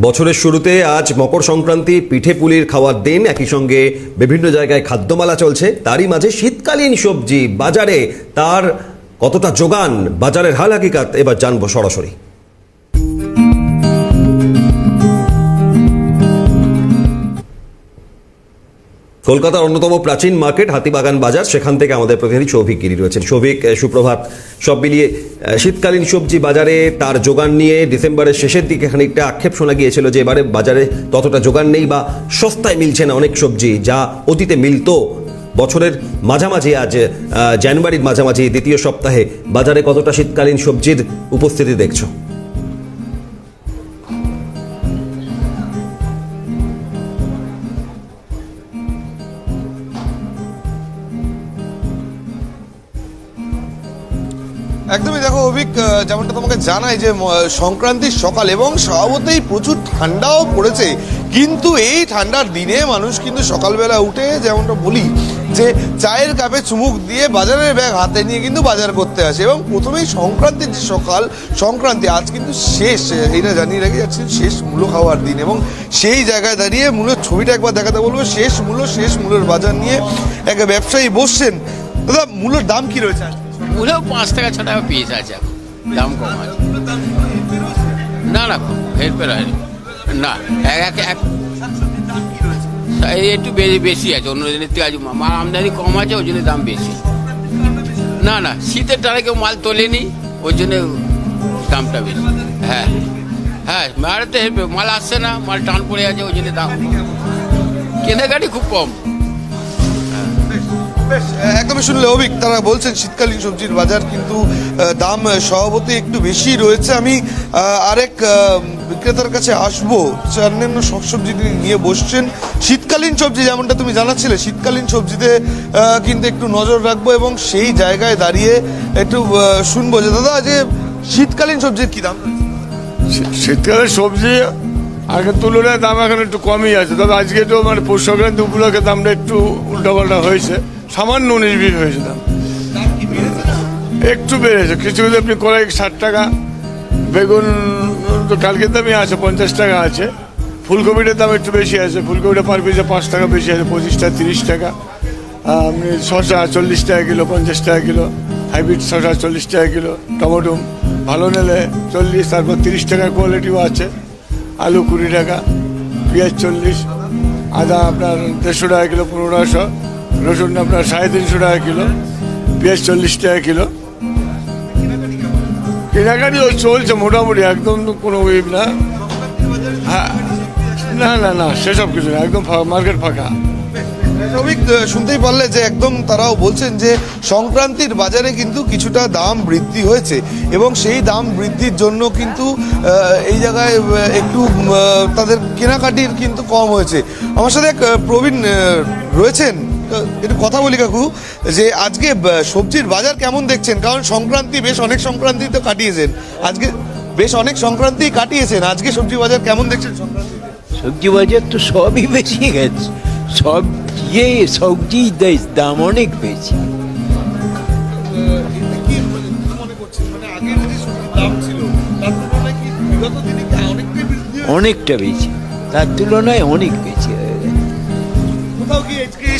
বছরের শুরুতে আজ মকর সংক্রান্তি, পিঠে পুলির খাওয়ার দিন, একই সঙ্গে বিভিন্ন জায়গায় খাদ্যমালা চলছে। তারই মাঝে শীতকালীন সবজি, বাজারে তার কতটা যোগান, বাজারের হাল হাকিকাত, এবার জানব সরাসরি। কলকাতার অন্যতম প্রাচীন মার্কেট হাতিবাগান বাজার, সেখান থেকে আমাদের প্রতিনিধি সৌভিক গিরি রয়েছেন। সৌভিক সুপ্রভাত। সব মিলিয়ে শীতকালীন সবজি বাজারে তার যোগান নিয়ে ডিসেম্বরের শেষের দিকে খানিকটা আক্ষেপ শোনা গিয়েছিল যে এবারে বাজারে ততটা যোগান নেই বা সস্তায় মিলছে না অনেক সবজি, যা অতীতে মিলতো। বছরের মাঝামাঝি আজ জানুয়ারির মাঝামাঝি দ্বিতীয় সপ্তাহে বাজারে কতটা শীতকালীন সবজির উপস্থিতি দেখছ? একদমই দেখো অভিক যেমনটা তোমাকে জানাই যে সংক্রান্তির সকাল এবং স্বভাবতেই প্রচুর ঠান্ডাও পড়েছে কিন্তু এই ঠান্ডার দিনে মানুষ কিন্তু সকালবেলা উঠে যেমনটা বলি যে, চায়ের কাপে চুমুক দিয়ে বাজারের ব্যাগ হাতে নিয়ে কিন্তু বাজার করতে আসে এবং প্রথমেই সংক্রান্তির যে সকাল, সংক্রান্তি আজ কিন্তু শেষ, এইটা জানিয়ে রাখি কিন্তু শেষ মূল্য খাওয়ার দিন এবং সেই জায়গায় দাঁড়িয়ে মূল্যের ছবিটা একবার দেখাতে বলব, শেষ মূল্য শেষ মূল্যের বাজার নিয়ে এক ব্যবসায়ী বসছেন দাদা মূল্যের দাম কি রয়েছে আজকে? মূলেও পাঁচ টাকা ছ টাকা পিস আছে এখন দাম কম আছে। না না হেরফের হয়নি। না এক এক এক। একটু বে- বেশি আছে অন্য দিনের থেকে আজ মাল আমদানি কম আছে ওই জন্য দাম বেশি। না না শীতের টানে কেউ মাল তোলেনি ওই জন্য দামটা বেশি। হ্যাঁ হ্যাঁ মালতে মাল আসছে না মাল টান পড়ে আছে ওই জন্য দাম কেনাকাটি খুব কম। বেশ, একদমই শুনলে অভিক, তারা বলছেন শীতকালীন সবজির বাজার কিন্তু দাম স্বভাবতই একটু বেশি রয়েছে। আমি আরেক বিক্রেতার কাছে আসব। অন্যান্য সব সবজি তিনি নিয়ে বসছেন। শীতকালীন সবজি যেমনটা তুমি জানাচ্ছিলে, শীতকালীন সবজিতে কিন্তু একটু নজর রাখব এবং সেই জায়গায় দাঁড়িয়ে একটু শুনব যে, দাদা, যে শীতকালীন সবজির কি দাম? শী- শীতকালের সবজি আগের তুলনায় দাম এখন একটু কমই আছে। তবে আজকে তো মানে পৌষ সংক্রান্তি উপলক্ষে দামটা একটু উল্টাপাল্টা হয়েছে। সামান্য উনিশ বিশ হয়েছে দাম একটু বেড়েছে। কিছু কিছু আপনি কলাই ষাট টাকা, বেগুন তো কালকের দামই আছে, পঞ্চাশ টাকা আছে। ফুলকপিটার দাম একটু বেশি আছে। ফুলকপিটা পার পিসে পাঁচ টাকা, বেশি আছে, পঁচিশ টাকা, তিরিশ টাকা। আপনি শসা চল্লিশ টাকা কিলো, পঞ্চাশ টাকা কিলো। হাইব্রিড শসা চল্লিশ টাকা কিলো। টমেটো ভালো নিলে চল্লিশ, তারপর তিরিশ টাকার কোয়ালিটিও আছে। আলু কুড়ি টাকা, পেঁয়াজ চল্লিশ। আদা আপনার দেড়শো টাকা কিলো পনেরোশো রসুন আপনার সাড়ে তিনশো টাকা কিলো, পেঁয়াজ চল্লিশ টাকা কিলো। কেনাকাটি ওই চলছে মোটামুটি, একদম কোনো ওয়েব না। হ্যাঁ না না না, সেসব কিছু না, একদম মার্কেট ফাঁকা। শ্রমিক শুনতেই পারলে যে একদম তারাও বলছেন যে সংক্রান্তির বাজারে কিন্তু কিছুটা দাম বৃদ্ধি হয়েছে এবং সেই দাম বৃদ্ধির জন্য কিন্তু এই জায়গায় একটু তাদের কেনাকাটির কিন্তু কম হয়েছে। আমার সাথে প্রবীণ রয়েছেন? একটু কথা বলি কাকু যে আজকে সবজির বাজার কেমন দেখছেন? কারণ সংক্রান্তি বেশ অনেক সংক্রান্তি তো কাটিয়েছেন। আজকে বেশ অনেক সংক্রান্তি কাটিয়েছেন। আজকে সবজি বাজার কেমন দেখছেন সবজি বাজার তো সবই বেশি গেছে। সব ইয়ে সবজির দে- দাম অনেক বেশি। মানে মনে? অনেকটা বেশি। তার তুলনায় অনেক বেশি।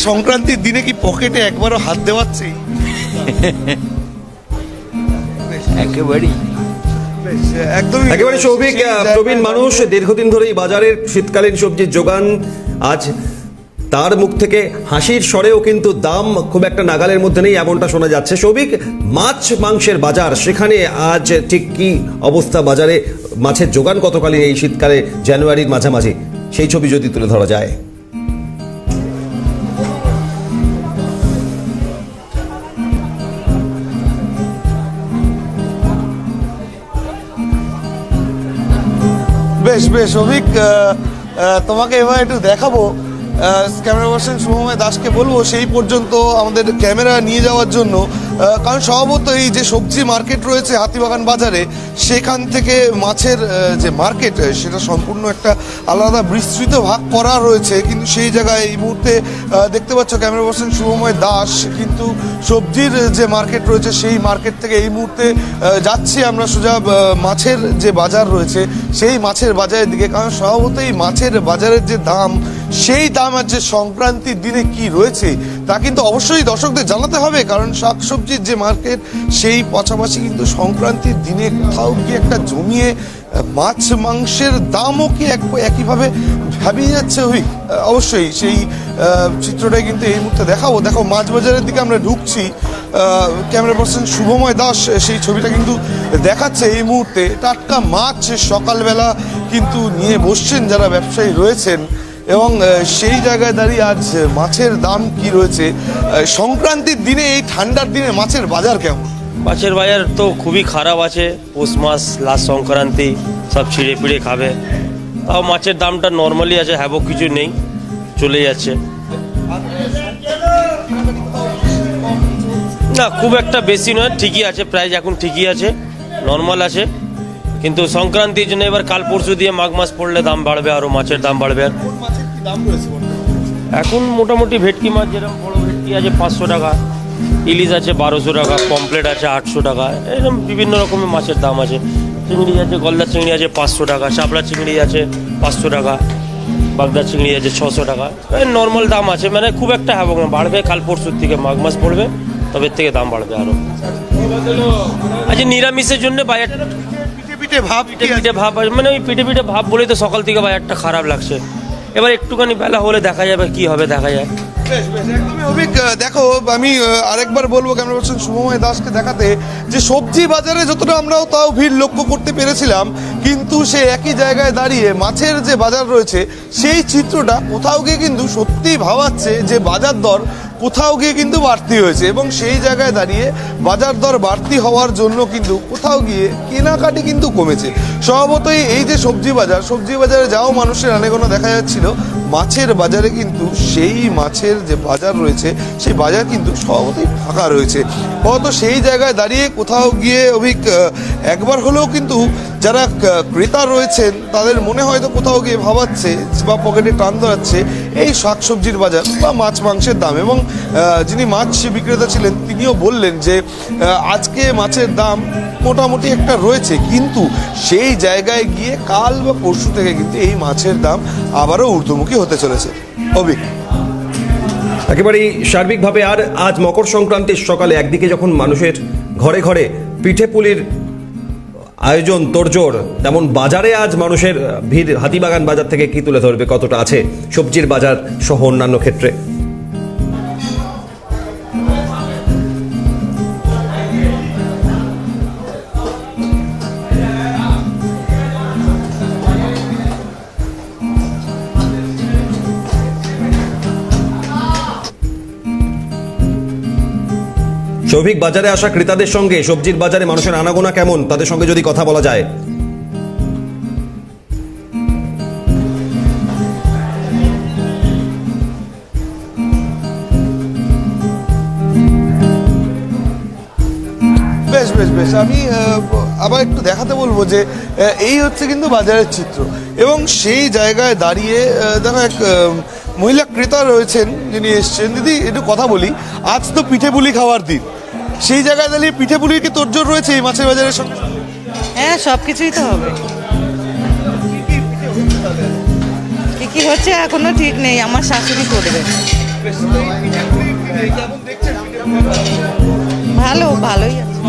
সংক্রান্তির দিনে কি পকেটে একবারও হাত দেওয়াচ্ছে? একেবারেই। একেবারে সৌভিক প্রবীণ মানুষ দীর্ঘদিন ধরে এই বাজারের শীতকালীন সবজির যোগান আজ তার মুখ থেকে হাসির স্বরেও কিন্তু দাম খুব একটা নাগালের মধ্যে নেই এমনটা শোনা যাচ্ছে। সৌভিক মাছ মাংসের বাজার সেখানে আজ ঠিক কি অবস্থা বাজারে? মাছের যোগান কতকালীন এই শীতকালে জানুয়ারির মাঝামাঝি? সেই ছবি যদি তুলে ধরা যায়। বেশ বেশ, অভিক তোমাকে এবার একটু দেখাবো। ক্যামেরা পার্সন শুভময় দাসকে বলব, সেই পর্যন্ত আমাদের ক্যামেরা নিয়ে যাওয়ার জন্য কারণ স্বভাবত এই যে সবজি মার্কেট রয়েছে হাতিবাগান বাজারে, সেখান থেকে মাছের যে মার্কেট সেটা সম্পূর্ণ একটা আলাদা বিস্তৃত ভাগ করা রয়েছে। কিন্তু সেই জায়গায় এই মুহূর্তে দেখতে পাচ্ছ ক্যামেরা পার্সন শুভময় দাস, কিন্তু সবজির যে মার্কেট রয়েছে, সেই মার্কেট থেকে এই মুহূর্তে যাচ্ছি আমরা সোজা মাছের যে বাজার রয়েছে, সেই মাছের বাজারের দিকে। কারণ স্বভাবতই মাছের বাজারের যে দাম, সেই দাম আর যে সংক্রান্তির দিনে কি রয়েছে তা কিন্তু অবশ্যই দর্শকদের জানাতে হবে, কারণ শাকসবজির যে মার্কেট সেই পাশাপাশি কিন্তু সংক্রান্তির দিনে কোথাও কি একটা জমিয়ে মাছ মাংসের দামও কি এক, একইভাবে ভাবিয়ে যাচ্ছে ওই অবশ্যই সেই চিত্রটাই কিন্তু এই মুহূর্তে দেখাবো। দেখো মাছ বাজারের দিকে আমরা ঢুকছি ক্যামেরা পার্সন শুভময় দাস, সেই ছবিটা কিন্তু দেখাচ্ছে এই মুহূর্তে। টাটকা মাছ সকালবেলা কিন্তু নিয়ে বসছেন যারা ব্যবসায়ী রয়েছেন। এবং সেই জায়গায় দাঁড়িয়ে আজ মাছের দাম কি রয়েছে? সংক্রান্তির দিনে এই ঠান্ডার দিনে মাছের বাজার কেমন? মাছের বাজার তো খুবই খারাপ আছে। পৌষ মাস, লাস্ট সংক্রান্তি, সব ছিঁড়ে পিড়ে খাবে। তাও মাছের দামটা নর্মালি আছে, হ্যাবো কিছু নেই, চলে যাচ্ছে। না, খুব একটা বেশি নয়, ঠিকই আছে প্রাইস এখন ঠিকই আছে নর্মাল আছে। কিন্তু সংক্রান্তির জন্য এবার কাল পরশু দিয়ে মাঘ মাস পড়লে দাম বাড়বে আরও মাছের দাম বাড়বে। আর এখন মোটামুটি ভেটকি মাছ যেরকম বড় ভেটকি আছে পাঁচশো টাকা ইলিশ আছে বারোশো টাকা পমপ্লেট আছে আটশো টাকা এরকম বিভিন্ন রকমের মাছের দাম আছে। চিংড়ি আছে গলদা চিংড়ি আছে পাঁচশো টাকা শাপলা চিংড়ি আছে পাঁচশো টাকা বাগদা চিংড়ি আছে ছশো টাকা। নর্মাল দাম আছে মানে খুব একটা না বাড়বে কাল পরশুর থেকে মাঘ মাস পড়বে তবে থেকে দাম বাড়বে আরও। আচ্ছা নিরামিষের জন্য বাজারটা পিঠে ভাব কি আছে? পিঠে ভাব মানে ওই পিঠে পিঠে ভাব বলেই তো সকাল থেকে বাজারটা খারাপ লাগছে। এবার একটুখানি বেলা হলে দেখা যাবে কি হবে দেখা যায়। বেশ, বেশ, একদমই অভিক আহ, দেখো আমি আহ, আরেকবার বলব ক্যামেরা পার্সন শুভময় দাসকে দেখাতে যে সবজি বাজারে যতটা আমরাও তাও ভিড় লক্ষ্য করতে পেরেছিলাম কিন্তু সে একই জায়গায় দাঁড়িয়ে মাছের যে বাজার রয়েছে সেই চিত্রটা কোথাও গিয়ে কিন্তু সত্যিই ভাবাচ্ছে যে বাজার দর কোথাও গিয়ে কিন্তু বাড়তি হয়েছে এবং সেই জায়গায় দাঁড়িয়ে বাজার দর বাড়তি হওয়ার জন্য কিন্তু কোথাও গিয়ে কেনাকাটি কিন্তু কমেছে। স্বভাবতই এই যে সবজি বাজার, সবজি বাজারে যাও মানুষের আনেগোনা দেখা যাচ্ছিল। মাছের বাজারে কিন্তু সেই মাছের যে বাজার রয়েছে, সেই বাজার কিন্তু স্বভাবতই ফাঁকা রয়েছে। হয়তো সেই জায়গায় দাঁড়িয়ে কোথাও গিয়ে অভিক একবার হলেও কিন্তু যারা ক্রেতা রয়েছেন, তাদের মনে হয়তো কোথাও গিয়ে ভাবাচ্ছে বা পকেটে টান ধরাচ্ছে এই শাকসবজির বাজার বা মাছ মাংসের দাম। এবং যিনি মাছ বিক্রেতা ছিলেন, তিনিও বললেন যে আজকে মাছের দাম মোটামুটি একটা রয়েছে, কিন্তু সেই জায়গায় গিয়ে কাল বা পরশু থেকে কিন্তু এই মাছের দাম আবারও ঊর্ধ্বমুখী হতে চলেছে। অভিক। একেবারেই সার্বিকভাবে আর আজ মকর সংক্রান্তির সকালে একদিকে যখন মানুষের ঘরে ঘরে পিঠে পুলির আয়োজন তোড়জোড়, তেমন বাজারে আজ মানুষের ভিড় হাতিবাগান বাজার থেকে কি তুলে ধরবে, কতটা আছে সবজির বাজার সহ অন্যান্য ক্ষেত্রে? সৌভিক বাজারে আসা ক্রেতাদের সঙ্গে সবজির বাজারে মানুষের আনাগোনা কেমন? তাদের সঙ্গে যদি কথা বলা যায়। বেশ বেশ বেশ। আমি আবার একটু দেখাতে বলব যে এই হচ্ছে কিন্তু বাজারের চিত্র। এবং সেই জায়গায় দাঁড়িয়ে দেখো এক মহিলা ক্রেতা রয়েছেন, যিনি এসছেন। দিদি, একটু কথা বলি। আজ তো পিঠে পুলি খাওয়ার দিন। সেই জায়গায় দাঁড়িয়ে পিঠে পুলির কি তোরজোর রয়েছে এই মাছের বাজারের সঙ্গে? হ্যাঁ সব কিছুই তো হবে। কি কি হচ্ছে এখনও ঠিক নেই, আমার শাশুড়ি করবে। ভালো, ভালোই আছে।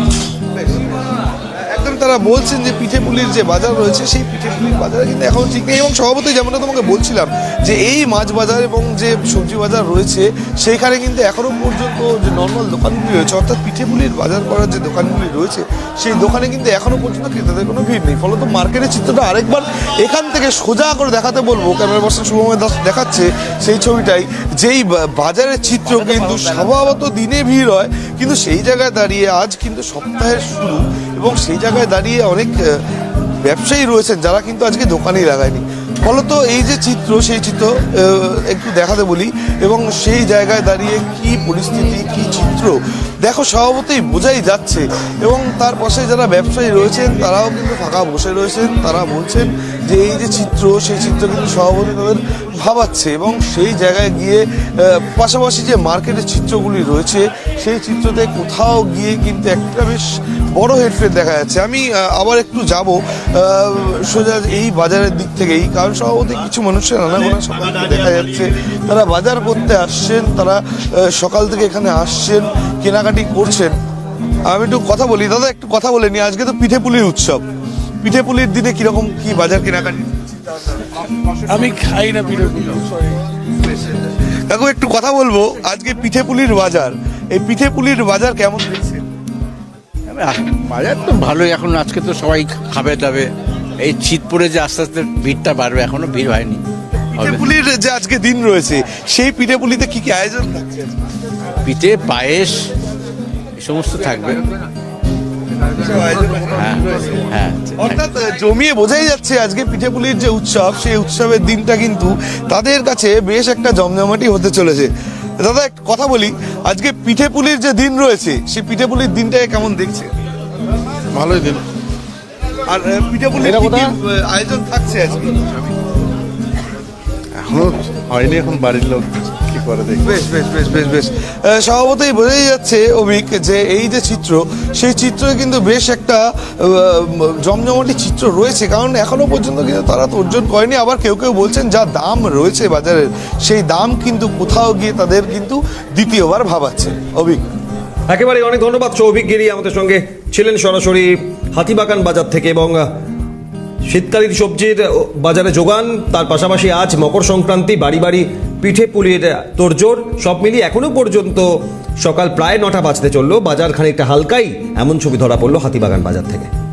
তারা বলছেন যে পিঠে পুলির যে বাজার রয়েছে, সেই পিঠে পুলির বাজারে কিন্তু এখন ঠিক নেই। এবং স্বভাবতই যেমনটা তোমাকে বলছিলাম যে এই মাছ বাজার এবং যে সবজি বাজার রয়েছে, সেখানে কিন্তু এখনও পর্যন্ত যে নর্মাল দোকানগুলি রয়েছে, অর্থাৎ পিঠে পুলির বাজার করার যে দোকানগুলি রয়েছে, সেই দোকানে কিন্তু এখনও পর্যন্ত ক্রেতাদের কোনো ভিড় নেই। ফলত মার্কেটের চিত্রটা আরেকবার এখান থেকে সোজা করে দেখাতে বলব। ক্যামেরা পার্সন শুভময় দাস দেখাচ্ছে সেই ছবিটাই, যেই বাজারের চিত্র কিন্তু স্বভাবত দিনে ভিড় হয়, কিন্তু সেই জায়গায় দাঁড়িয়ে আজ কিন্তু সপ্তাহের শুরু। এবং সেই জায়গায় দাঁড়িয়ে অনেক ব্যবসায়ী রয়েছেন যারা কিন্তু আজকে দোকানেই লাগায়নি। ফলত এই যে চিত্র, সেই চিত্র একটু দেখাতে বলি এবং সেই জায়গায় দাঁড়িয়ে কি পরিস্থিতি, কি চিত্র, দেখো স্বভাবতই বোঝাই যাচ্ছে এবং তার পাশে যারা ব্যবসায়ী রয়েছেন, তারাও কিন্তু ফাঁকা বসে রয়েছেন, তারা বলছেন যে এই যে চিত্র, সেই চিত্র কিন্তু স্বভাবতই তাদের ভাবাচ্ছে এবং সেই জায়গায় গিয়ে পাশাপাশি যে মার্কেটের চিত্রগুলি রয়েছে, সেই চিত্রতে কোথাও গিয়ে কিন্তু একটা বেশ বড় হেডফেট দেখা যাচ্ছে। আমি আবার একটু যাব সোজা এই বাজারের দিক থেকেই, কারণ স্বভাবতই কিছু মানুষের আনাগোনা সকাল থেকে দেখা যাচ্ছে। তারা বাজার করতে আসছেন, তারা সকাল থেকে এখানে আসছেন, কেনাকাটি করছেন। আমি একটু কথা বলি। দাদা, একটু কথা বলে নি আজকে তো পিঠে পুলির উৎসব। পিঠে পুলির দিনে কীরকম কি বাজার কেনাকাটি? আমি খাই না পিঠে পুলি কাকু একটু কথা বলব। আজকে পিঠে পুলির বাজার। এই পিঠে পুলির বাজার কেমন দেখছেন বাজার তো ভালোই। এখন আজকে তো সবাই খাবে দাবে। এই শীত পড়ে যে আস্তে আস্তে ভিড়টা বাড়বে এখনও ভিড় হয়নি পুলির যে আজকে দিন রয়েছে সেই পিঠে পুলিতে কি কি আয়োজন থাকছে? পিঠে পায়েস সমস্ত থাকবে। অর্থাৎ জমিয়ে বোঝাই যাচ্ছে আজকে পিঠে পুলির যে উৎসব সেই উৎসবের দিনটা কিন্তু তাদের কাছে বেশ একটা জমজমাটি হতে চলেছে। দাদা একটা কথা বলি আজকে পিঠে পুলির যে দিন রয়েছে সেই পিঠে পুলির দিনটাকে কেমন দেখছে? ভালোই দিন। আর আহ, পিঠে পুলির এটা কি কি, কোথায়? আহ, আয়োজন থাকছে আজকে? এখনও হয়নি এখন বাড়ির লোক। দেখি। বেশ বেশ বেশ বেশ বেশ। স্বভাবতই বোঝাই যাচ্ছে অভিক যে এই যে চিত্র সেই চিত্রে কিন্তু বেশ একটা জমজমাটি চিত্র রয়েছে। কারণ এখনও পর্যন্ত কিন্তু তারা তো অর্জন করেনি। আবার কেউ কেউ বলছেন যা দাম রয়েছে বাজারের সেই দাম কিন্তু কোথাও গিয়ে তাদের কিন্তু দ্বিতীয়বার ভাবাচ্ছে। অভিক। একেবারে অনেক ধন্যবাদ সৌভিক গিরি আমাদের সঙ্গে ছিলেন সরাসরি হাতিবাগান বাজার থেকে এবং শীতকালীন সবজির বাজারে যোগান তার পাশাপাশি আজ মকর সংক্রান্তি বাড়ি বাড়ি পিঠে পুলির তোড়জোড়, সব মিলিয়ে এখনও পর্যন্ত সকাল প্রায় নটা বাজতে চলল। বাজার খানিকটা হালকাই, এমন ছবি ধরা পড়ল হাতিবাগান বাজার থেকে।